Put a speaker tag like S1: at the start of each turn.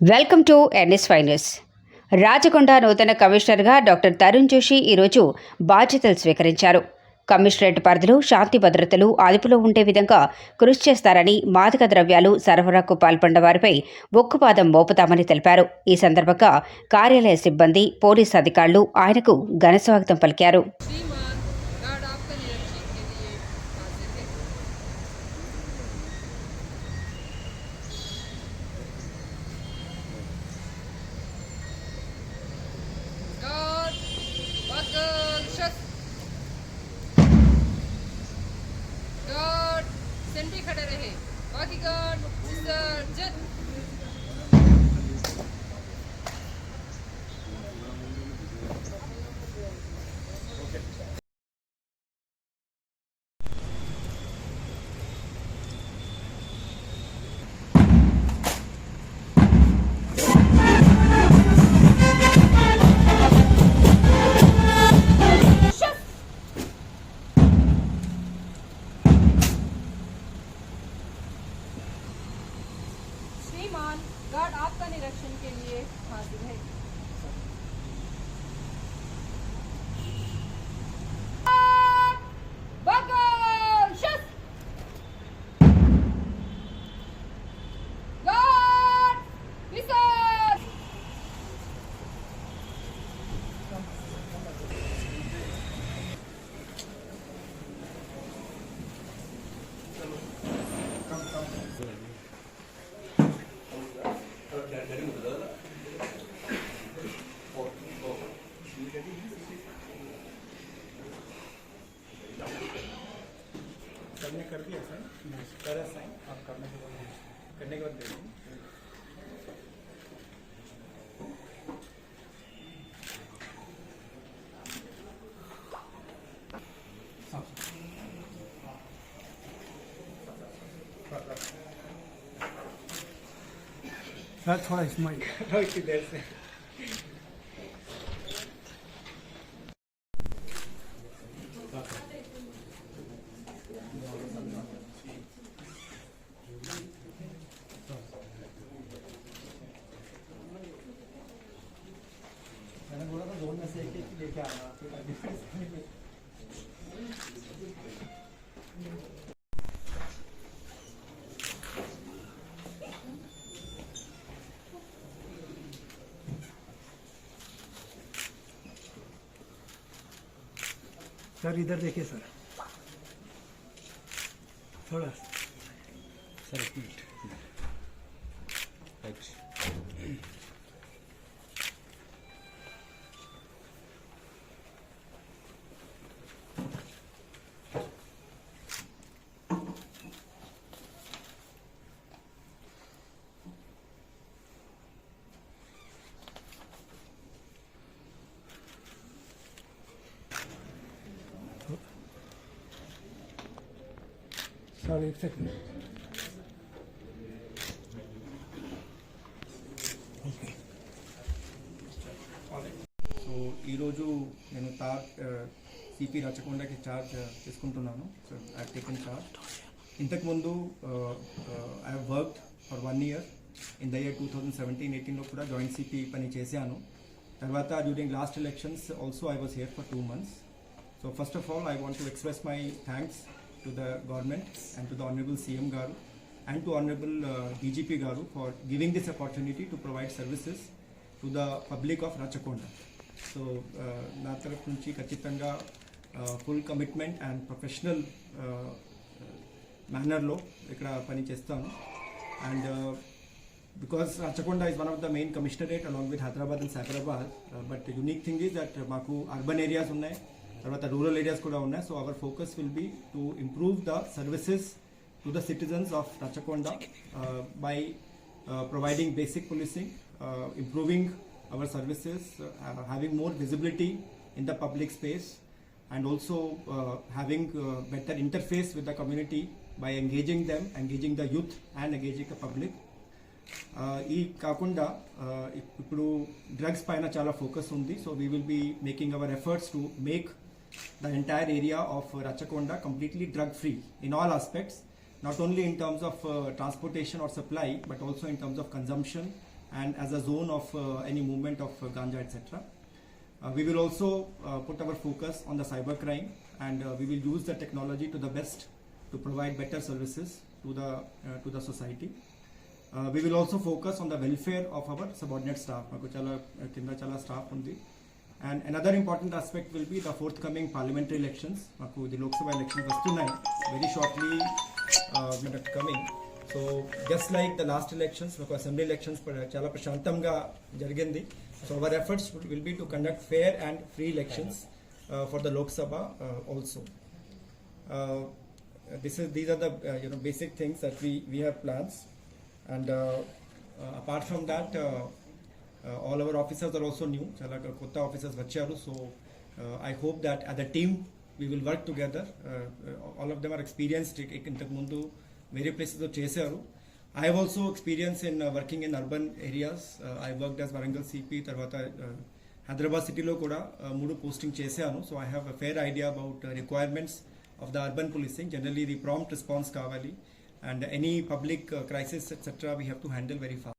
S1: Welcome to N S finals Rachakonda నూతన కమిషనర్గా doctor Tarun Joshi ఈరోజు బాధ్యతలు స్వీకరించారు. కమిషనరేట్ పరిధిలో శాంతి భద్రతలు అదుపులో ఉండే విధంగా కృషి చేస్తారని మాదక ద్రవ్యాలు సరఫరాకు పాల్పడిన వారిపై ఒక్కుపాదం మోపుతామని తెలిపారు. ఈ సందర్భంగా కార్యాలయ సిబ్బంది పోలీసు అధికారులు ఆయనకు ఘనస్వాగతం పలికారు.
S2: 这个这。
S3: सबने कर दिया साइन। करा साइन। आप करने के बाद करने के बाद दे दें सर थोड़ा स्माइल इतनी देर से। सर इधर देखिए सर। थोड़ा। सर एक minute. Şöyle yüksek mi? So ఈరోజు నేను తార్ సిపి రచకొండకి ఛార్జ్ తీసుకుంటున్నాను. సో ఐ టేకన్ ఛార్జ్ ఇంతకుముందు I work for one year in the year two thousand seventeen ఎయిటీన్లో కూడా జాయింట్ సిపి పని చేశాను. తర్వాత during last elections also I was here for two months so first of all I want to express my thanks to the government and to the honourable CM గారు and to honourable DGP గారు for giving this opportunity to provide services to the public of Rachakonda so నా తరఫు నుంచి ఖచ్చితంగా full commitment and professional మేనర్లో ఇక్కడ పని చేస్తాను and because Rachakonda is one of the main commissionerate along with Hyderabad and Cyberabad but unique thing is that మాకు urban areas ఉన్నాయి. తర్వాత రూరల్ ఏరియాస్ కూడా ఉన్నాయి. So our focus will be to improve the services to the citizens of Rachakonda by providing basic policing improving our services having more visibility in the public space and also having better interface with the community by engaging them engaging the youth and engaging the public ఈ కాకుండా ఇప్పుడు drugs పైన చాలా focus ఉంది. So we will be making our efforts to make the entire area of uh, Rachakonda completely drug-free in all aspects, not only in terms of uh, transportation or supply, but also in terms of consumption and as a zone of uh, any movement of uh, ganja, etc. Uh, we will also uh, put our focus on the cyber crime, and we will use the technology to the best to provide better services to the, to the society. we will also focus on the welfare of our subordinate staff, Chala, Chala staff on the and another important aspect will be the forthcoming parliamentary elections. The Lok Sabha election was tonight, very shortly uh, coming. So just like the last elections, the assembly elections uh, chala prashantamga jarigindi. So our efforts will be to conduct fair and free elections uh, for the Lok Sabha uh, also. Uh, this is these are the uh, you know basic things that we we have plans, and uh, uh, apart from that. Uh, all our officers are also new చాలా కొత్త officers వచ్చారు. So I hope that at the team we will work together all of them are experienced ఇంతకుముందు వేరే ప్లేసెస్లో చేశారు. I have also experience in working in urban areas I work as Warangal CP తర్వాత హైదరాబాద్ సిటీలో కూడా మూడు posting చేశాను. So I have a fair idea about requirements of the urban policing generally the prompt response కావాలి. And any public crisis etcetera we have to handle very fast